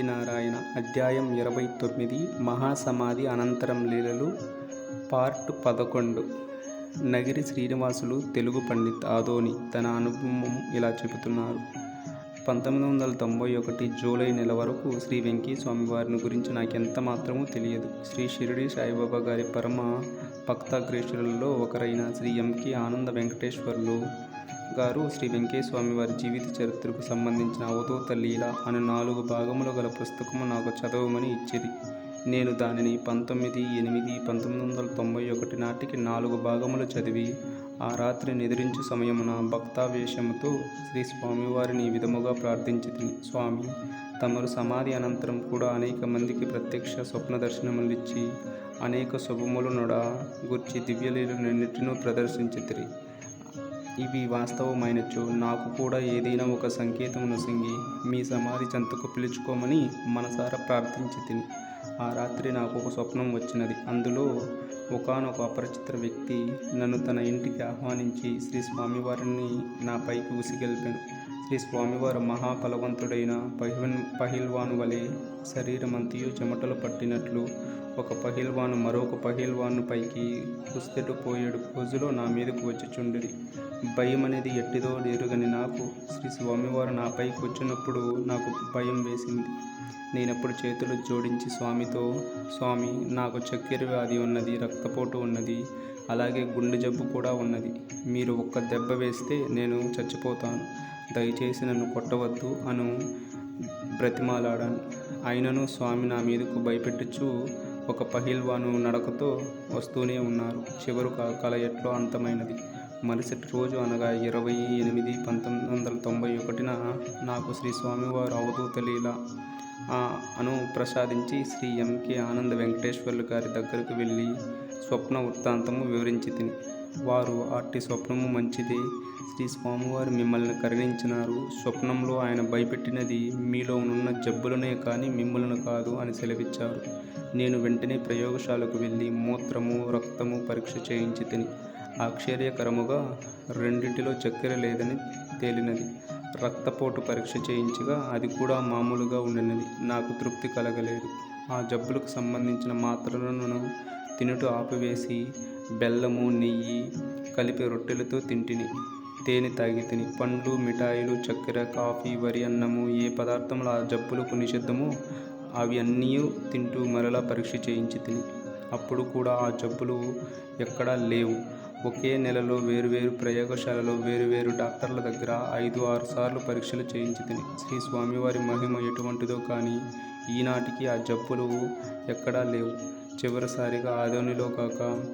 నారాయణ అధ్యాయం ఇరవై తొమ్మిది మహాసమాధి అనంతరం లీలలు పార్ట్ పదకొండు. నగిరి శ్రీనివాసులు తెలుగు పండిత్ ఆదోని తన అనుభవం ఇలా చెబుతున్నారు. పంతొమ్మిది వందల తొంభై ఒకటి జూలై నెల వరకు శ్రీ వెంకీ స్వామివారిని గురించి నాకు ఎంత మాత్రమూ తెలియదు. శ్రీ షిరిడి సాయిబాబా గారి పరమ భక్తాగ్రేషులలో ఒకరైన శ్రీ ఎంకి ఆనంద వెంకటేశ్వర్లు గారు శ్రీ వెంకటేశ్వమి వారి జీవిత చరిత్రకు సంబంధించిన అవధూత లీల అనే నాలుగు భాగములు గల పుస్తకము నాకు చదవమని ఇచ్చేది. నేను దానిని పంతొమ్మిది ఎనిమిది పంతొమ్మిది వందల తొంభై ఒకటి నాటికి నాలుగు భాగములు చదివి ఆ రాత్రి నిద్రించు సమయమున భక్తావేశముతో శ్రీ స్వామివారిని ఈ విధముగా ప్రార్థించి స్వామి తమరు సమాధి అనంతరం కూడా అనేక మందికి ప్రత్యక్ష స్వప్న దర్శనములిచ్చి అనేక శుభములు నొడ గుర్చి దివ్యలీలన్నిటినూ ప్రదర్శించితిరి ఇవి వాస్తవమైనచ్చు నాకు కూడా ఏదైనా ఒక సంకేతం నొసంగి మీ సమాధి చెంతకు పిలుచుకోమని మనసారా ప్రార్థించి తిని. ఆ రాత్రి నాకు ఒక స్వప్నం వచ్చినది. అందులో ఒకానొక అపరిచిత వ్యక్తి నన్ను తన ఇంటికి ఆహ్వానించి శ్రీ స్వామివారిని నా పైకి ఉసిగెల్పాను. శ్రీ స్వామివారు మహాఫలవంతుడైన పహిల్ పహిల్వాను వలె శరీరమంతయు చెమటలు పట్టినట్లు ఒక పహిల్వాను మరొక పహిల్వాను పైకి కుస్తెటు పోయేడు రోజులో నా మీదకు వచ్చుచుండిరి. భయం అనేది ఎట్టిదో ఎరుగని నాకు. శ్రీ స్వామివారు నా పైకి వచ్చినప్పుడు నాకు భయం వేసింది. నేనప్పుడు చేతులు జోడించి స్వామితో స్వామి నాకు చక్కెర వ్యాధి ఉన్నది రక్తపోటు ఉన్నది అలాగే గుండె జబ్బు కూడా ఉన్నది. మీరు ఒక్క దెబ్బ వేస్తే నేను చచ్చిపోతాను. దయచేసి నన్ను కొట్టవద్దు అను బ్రతిమాలాడాను. అయినను స్వామి నా మీదకు భయపెట్టుచు ఒక పహిల్వాను నడకతో వస్తూనే ఉన్నారు. చివరు కళ ఎట్లో అంతమైనది. మరుసటి రోజు అనగా ఇరవై ఎనిమిది పంతొమ్మిది వందల తొంభై ఒకటిన నాకు శ్రీ స్వామివారు అవధూత తెలియలా అను ప్రసాదించి శ్రీ ఎంకే ఆనంద వెంకటేశ్వర్లు గారి దగ్గరకు వెళ్ళి స్వప్న వృత్తాంతము వివరించి తిని వారు అట్టి స్వప్నము మంచిది. శ్రీ స్వామివారు మిమ్మల్ని కరుణించినారు. స్వప్నంలో ఆయన భయపెట్టినది మీలో ఉన్న జబ్బులనే కానీ మిమ్మల్ని కాదు అని సెలవిచ్చారు. నేను వెంటనే ప్రయోగశాలకు వెళ్ళి మూత్రము రక్తము పరీక్ష చేయించి తిని ఆశ్చర్యకరముగా రెండింటిలో చక్కెర లేదని తేలినది. రక్తపోటు పరీక్ష చేయించగా అది కూడా మామూలుగా ఉండినది. నాకు తృప్తి కలగలేదు. ఆ జబ్బులకు సంబంధించిన మాత్రలను తినుట ఆపివేసి బెల్లము నెయ్యి కలిపి రొట్టెలతో తింటిని. తేనె తాగి తిని పండ్లు మిఠాయిలు చక్కెర కాఫీ వరి అన్నము ఏ పదార్థములు ఆ జబ్బులకు నిషిద్ధమో అవి అన్నీ తింటూ మరలా పరీక్ష చేయించి తిని అప్పుడు కూడా ఆ జబ్బులు ఎక్కడా లేవు. ఒకే నెలలో వేరువేరు ప్రయోగశాలలో వేరువేరు డాక్టర్ల దగ్గర ఐదు ఆరు సార్లు పరీక్షలు చేయించి తిని శ్రీ స్వామివారి మహిమ ఎటువంటిదో కానీ ఈనాటికి ఆ జబ్బులు ఎక్కడా లేవు. చివరిసారిగా ఆదోనిలో కాక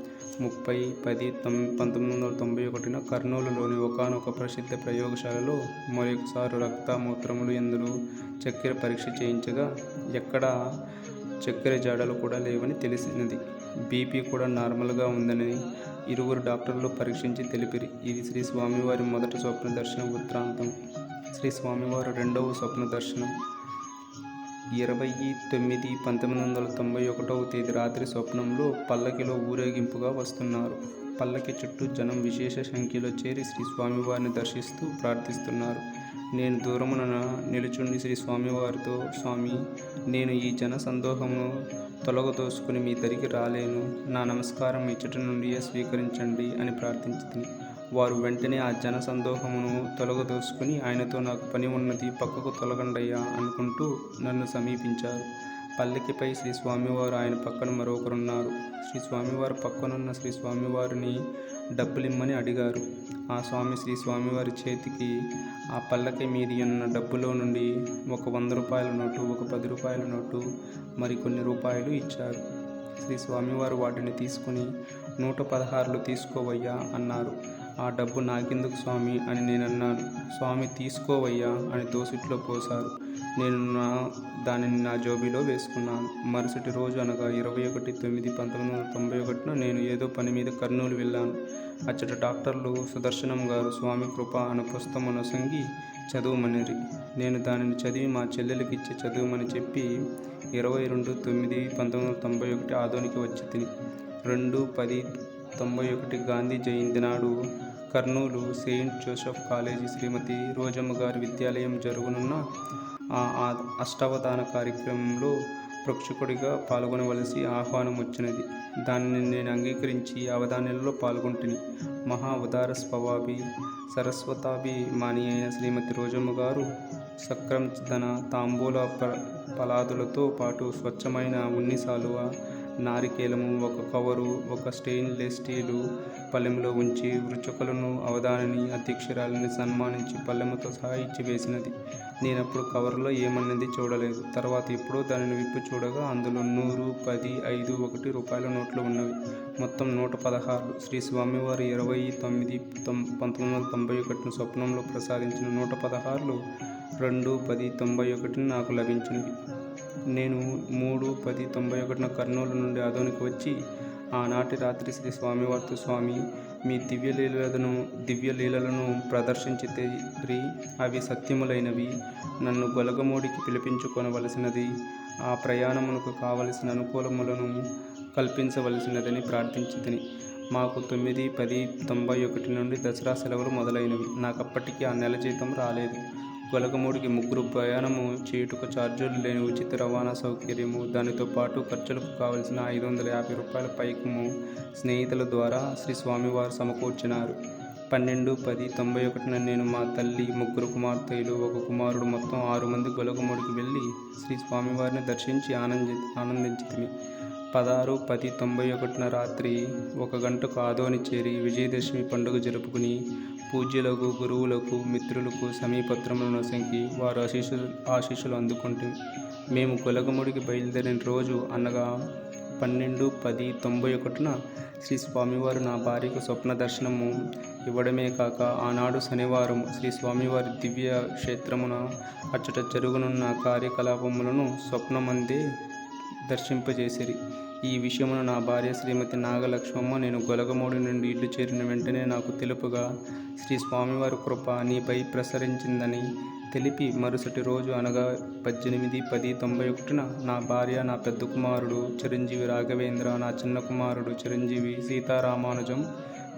ముప్పై పది తొమ్ పంతొమ్మిది వందల తొంభై ఒకటిన కర్నూలులోని ఒకనొక ప్రసిద్ధ ప్రయోగశాలలో మరొకసారి రక్త మూత్రములు ఎందులో చక్కెర పరీక్ష చేయించగా ఎక్కడ చక్కెర జాడలు కూడా లేవని తెలిసినది. బీపీ కూడా నార్మల్గా ఉందని ఇరువురు డాక్టర్లు పరీక్షించి తెలిపిరి. ఇది శ్రీ స్వామివారి మొదటి స్వప్న దర్శన వృత్తాంతం. శ్రీ స్వామివారి రెండవ స్వప్న దర్శనం. ఇరవై తొమ్మిది పంతొమ్మిది వందల తొంభై ఒకటవ తేదీ రాత్రి స్వప్నంలో పల్లకిలో ఊరేగింపుగా వస్తున్నారు. పల్లకి చుట్టూ జనం విశేష సంఖ్యలో చేరి శ్రీ స్వామివారిని దర్శిస్తూ ప్రార్థిస్తున్నారు. నేను దూరమున నిలుచుండి శ్రీ స్వామివారితో స్వామి నేను ఈ జన సందోహమును తొలగదోసుకుని మీ దరికి రాలేను. నా నమస్కారం ఇచ్చటి నుండి స్వీకరించండి అని ప్రార్థించింది వారు వెంటనే ఆ జన సందోహమును తొలగదోసుకుని ఆయనతో నాకు పని ఉన్నది పక్కకు తొలగండయ్యా అనుకుంటూ నన్ను సమీపించారు. పల్లకిపై శ్రీ స్వామివారు ఆయన పక్కన మరొకరున్నారు. శ్రీ స్వామివారు పక్కనున్న శ్రీ స్వామివారిని డబ్బులిమ్మని అడిగారు. ఆ స్వామి శ్రీ స్వామివారి చేతికి ఆ పల్లకి మీది ఉన్న డబ్బులో నుండి ఒక వంద రూపాయల నోటు ఒక పది రూపాయల నోటు మరికొన్ని రూపాయలు ఇచ్చారు. శ్రీ స్వామివారు వాటిని తీసుకుని నూట పదహారులు తీసుకోవయ్యా అన్నారు. ఆ డబ్బు నాకెందుకు స్వామి అని నేను అన్నాను స్వామి తీసుకోవయ్యా అని దోసిట్లో పోశారు. నేను నా దానిని నా జోబీలో వేసుకున్నాను. మరుసటి రోజు అనగా ఇరవై ఒకటి తొమ్మిది పంతొమ్మిది వందల తొంభై ఒకటిన నేను ఏదో పని మీద కర్నూలు వెళ్ళాను. అచ్చట డాక్టర్లు సుదర్శనం గారు స్వామి కృప అను పుస్తకం నొసంగి చదువుమనిరి. నేను దానిని చదివి మా చెల్లెలకి ఇచ్చి చదువుమని చెప్పి ఇరవై రెండు తొమ్మిది పంతొమ్మిది వందల తొంభై ఒకటి ఆదోనికి వచ్చి తిని. రెండు పది తొంభై ఒకటి గాంధీ జయంతి నాడు Kurnool saint Joseph college Shrimati Rojamma గారి విద్యాలయం జరుగునున్న ఆ అష్టావధాన కార్యక్రమంలో ప్రేక్షకుడిగా పాల్గొనవలసి ఆహ్వానం వచ్చినది దానిని నేను అంగీకరించి అవధానంలో పాల్గొంటిని. మహా ఉదార స్వభావి సరస్వతాభి మాని అయిన శ్రీమతి రోజమ్మ గారు సక్రందన తాంబూల ప పలాదులతో పాటు స్వచ్ఛమైన ఉన్ని సాలువ నారికేలము ఒక కవరు ఒక స్టెయిన్లెస్ స్టీలు పల్లెములో ఉంచి వృచకులను అవధానిని అధ్యక్షురాలని సన్మానించి పల్లెముతో సహా ఇచ్చి వేసినది. నేనప్పుడు కవర్లో ఏమన్నది చూడలేదు. తర్వాత ఎప్పుడో దానిని విప్పి చూడగా అందులో నూరు పది ఐదు ఒకటి రూపాయల నోట్లు ఉన్నవి. మొత్తం నూట పదహారు. శ్రీ స్వామివారి ఇరవై తొమ్మిది తొం పంతొమ్మిది వందల తొంభై ఒకటిన స్వప్నంలో ప్రసాదించిన నూట పదహారులు రెండు పది తొంభై ఒకటిని నాకు లభించినవి. నేను మూడు పది తొంభై ఒకటిన కర్నూలు నుండి అదోనికి వచ్చి ఆనాటి రాత్రి శ్రీ స్వామివారితో స్వామి మీ దివ్య లీలలను దివ్య లీలలను ప్రదర్శించి అవి సత్యములైనవి. నన్ను గొలగమూడికి పిలిపించుకొనవలసినది ఆ ప్రయాణమునకు కావలసిన అనుకూలములను కల్పించవలసినదని ప్రార్థించితిని. మాకు తొమ్మిది పది తొంభై ఒకటి నుండి దసరా సెలవులు మొదలైనవి. నాకు అప్పటికీ ఆ నెల జీతం రాలేదు. గొలకమూడికి ముగ్గురు ప్రయాణము చేయుటకు ఛార్జీలు లేని ఉచిత రవాణా సౌకర్యము దానితో పాటు ఖర్చులకు కావలసిన ఐదు వందల యాభై రూపాయల పైకము స్నేహితుల ద్వారా శ్రీ స్వామివారు సమకూర్చినారు. పన్నెండు పది తొంభై ఒకటిన నేను మా తల్లి ముగ్గురు కుమార్తెలు ఒక కుమారుడు మొత్తం ఆరు మంది గొలగమూడికి వెళ్ళి శ్రీ స్వామివారిని దర్శించి ఆనంది ఆనందించింది పదహారు పది తొంభై ఒకటిన రాత్రి ఒక గంటకు ఆదోని చేరి విజయదశమి పండుగ జరుపుకుని పూజ్యులకు గురువులకు మిత్రులకు సమీపత్రములను సంకి వారు ఆశీస్సులు ఆశీస్సులు అందుకుంటే. మేము గొలగముడికి బయలుదేరిన రోజు అనగా పన్నెండు పది తొంభై ఒకటిన శ్రీ స్వామివారు నా భార్యకు స్వప్న దర్శనము ఇవ్వడమే కాక ఆనాడు శనివారం శ్రీ స్వామివారి దివ్య క్షేత్రమున అచ్చట జరుగునున్న కార్యకలాపములను స్వప్నమందే దర్శింపజేసిరి. ఈ విషయమును నా భార్య శ్రీమతి నాగలక్ష్మమ్మ నేను గొలగమూడి నుండి ఇల్లు చేరిన వెంటనే నాకు తెలుపుగా శ్రీ స్వామివారి కృప నీపై ప్రసరించిందని తెలిపి మరుసటి రోజు అనగా పద్దెనిమిది పది తొంభై ఒకటిన నా భార్య నా పెద్ద కుమారుడు చిరంజీవి రాఘవేంద్ర నా చిన్న కుమారుడు చిరంజీవి సీతారామానుజం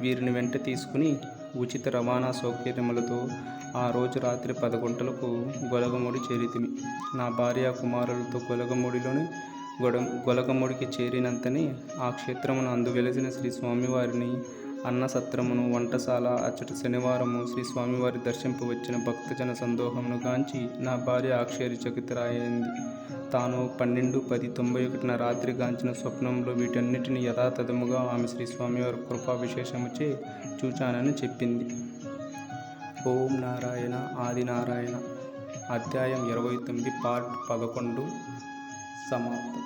వీరిని వెంట తీసుకుని ఉచిత రవాణా సౌకర్యములతో ఆ రోజు రాత్రి పదకొంటలకు గొలగముడి చేరితిమి. నా భార్య కుమారులతో గొలగముడిలోని గొడ గొలగముడికి చేరినంతనే ఆ క్షేత్రమును అందువెలసిన శ్రీ స్వామివారిని అన్నసత్రమును వంటశాల అచ్చట శనివారము శ్రీ స్వామివారి దర్శింపు వచ్చిన భక్తజన సందోహమును గాంచి నా భార్య ఆశ్చర్యచకితురాయింది తాను పన్నెండు పది తొంభై ఒకటిన రాత్రి గాంచిన స్వప్నంలో వీటన్నిటిని యథాతథముగా ఆమె శ్రీ స్వామివారి కృపా విశేషముచే చూచానని చెప్పింది. ఓం నారాయణ ఆది నారాయణ. అధ్యాయం ఇరవై తొమ్మిది పార్ట్ పదకొండు. సమాప్తం.